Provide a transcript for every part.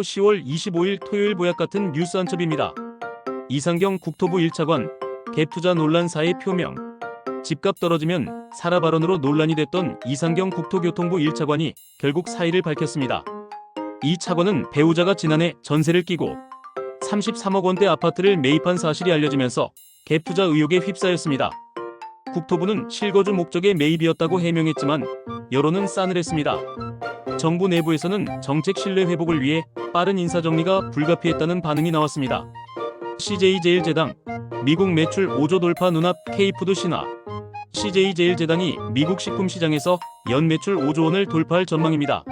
10월 25일 토요일 보약 같은 뉴스 한 첩입니다. 이상경 국토부 1차관 갭투자 논란 사의 표명 집값 떨어지면 사라 발언으로 논란이 됐던 이상경 국토교통부 1차관이 결국 사의를 밝혔습니다. 이 차관은 배우자가 지난해 전세를 끼고 33억 원대 아파트를 매입한 사실이 알려지면서 갭투자 의혹에 휩싸였습니다. 국토부는 실거주 목적의 매입이었다고 해명했지만 여론은 싸늘했습니다. 정부 내부에서는 정책 신뢰 회복을 위해 빠른 인사 정리가 불가피했다는 반응이 나왔습니다. CJ제일제당 미국 매출 5조 돌파 눈앞 K푸드 신화 CJ제일제당이 미국 식품 시장에서 연 매출 5조 원을 돌파할 전망입니다.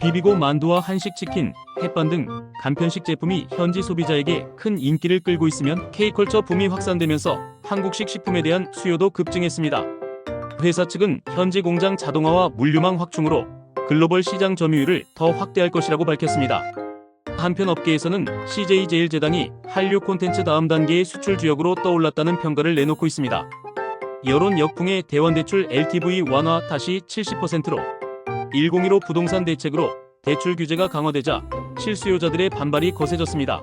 비비고 만두와 한식 치킨, 햇반 등 간편식 제품이 현지 소비자에게 큰 인기를 끌고 있으면 K컬처 붐이 확산되면서 한국식 식품에 대한 수요도 급증했습니다. 회사 측은 현지 공장 자동화와 물류망 확충으로 글로벌 시장 점유율을 더 확대할 것이라고 밝혔습니다. 한편 업계에서는 CJ제일제당이 한류 콘텐츠 다음 단계의 수출 주역으로 떠올랐다는 평가를 내놓고 있습니다. 여론 역풍의 대환대출 LTV 완화 다시 70%로 101호 부동산 대책으로 대출 규제가 강화되자 실수요자들의 반발이 거세졌습니다.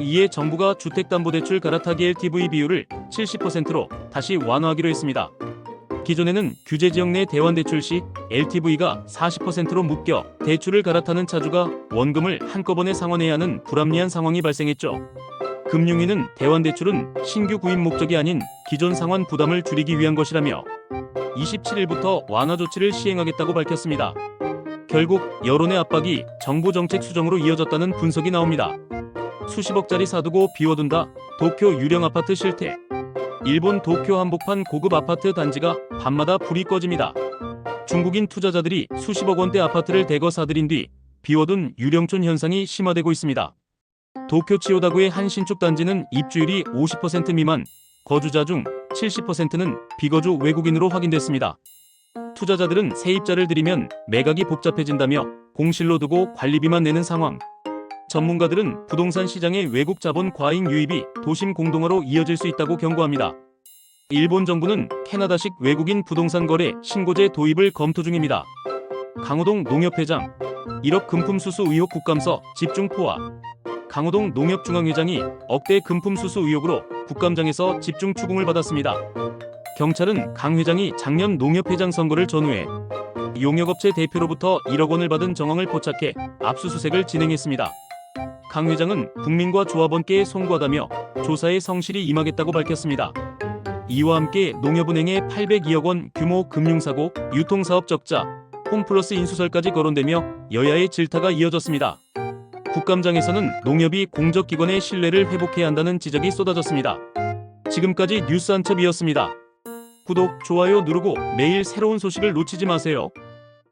이에 정부가 주택담보대출 갈아타기 LTV 비율을 70%로 다시 완화하기로 했습니다. 기존에는 규제 지역 내 대환 대출 시 LTV가 40%로 묶여 대출을 갈아타는 차주가 원금을 한꺼번에 상환해야 하는 불합리한 상황이 발생했죠. 금융위는 대환 대출은 신규 구입 목적이 아닌 기존 상환 부담을 줄이기 위한 것이라며 27일부터 완화 조치를 시행하겠다고 밝혔습니다. 결국 여론의 압박이 정부 정책 수정으로 이어졌다는 분석이 나옵니다. 수십억짜리 사두고 비워둔다. 도쿄 유령 아파트 실태. 일본 도쿄 한복판 고급 아파트 단지가 밤마다 불이 꺼집니다. 중국인 투자자들이 수십억 원대 아파트를 대거 사들인 뒤 비워둔 유령촌 현상이 심화되고 있습니다. 도쿄 치오다구의 한 신축 단지는 입주율이 50% 미만, 거주자 중 70%는 비거주 외국인으로 확인됐습니다. 투자자들은 세입자를 들이면 매각이 복잡해진다며 공실로 두고 관리비만 내는 상황. 전문가들은 부동산 시장의 외국 자본 과잉 유입이 도심 공동화로 이어질 수 있다고 경고합니다. 일본 정부는 캐나다식 외국인 부동산 거래 신고제 도입을 검토 중입니다. 강호동 농협회장 1억 금품 수수 의혹 국감서 집중 포화 강호동 농협중앙회장이 억대 금품 수수 의혹으로 국감장에서 집중 추궁을 받았습니다. 경찰은 강 회장이 작년 농협회장 선거를 전후해 용역업체 대표로부터 1억 원을 받은 정황을 포착해 압수수색을 진행했습니다. 강 회장은 국민과 조합원께 송구하다며 조사에 성실히 임하겠다고 밝혔습니다. 이와 함께 농협은행에 802억 원 규모 금융사고, 유통사업 적자, 홈플러스 인수설까지 거론되며 여야의 질타가 이어졌습니다. 국감장에서는 농협이 공적기관의 신뢰를 회복해야 한다는 지적이 쏟아졌습니다. 지금까지 뉴스 한첩이었습니다. 구독, 좋아요 누르고 매일 새로운 소식을 놓치지 마세요.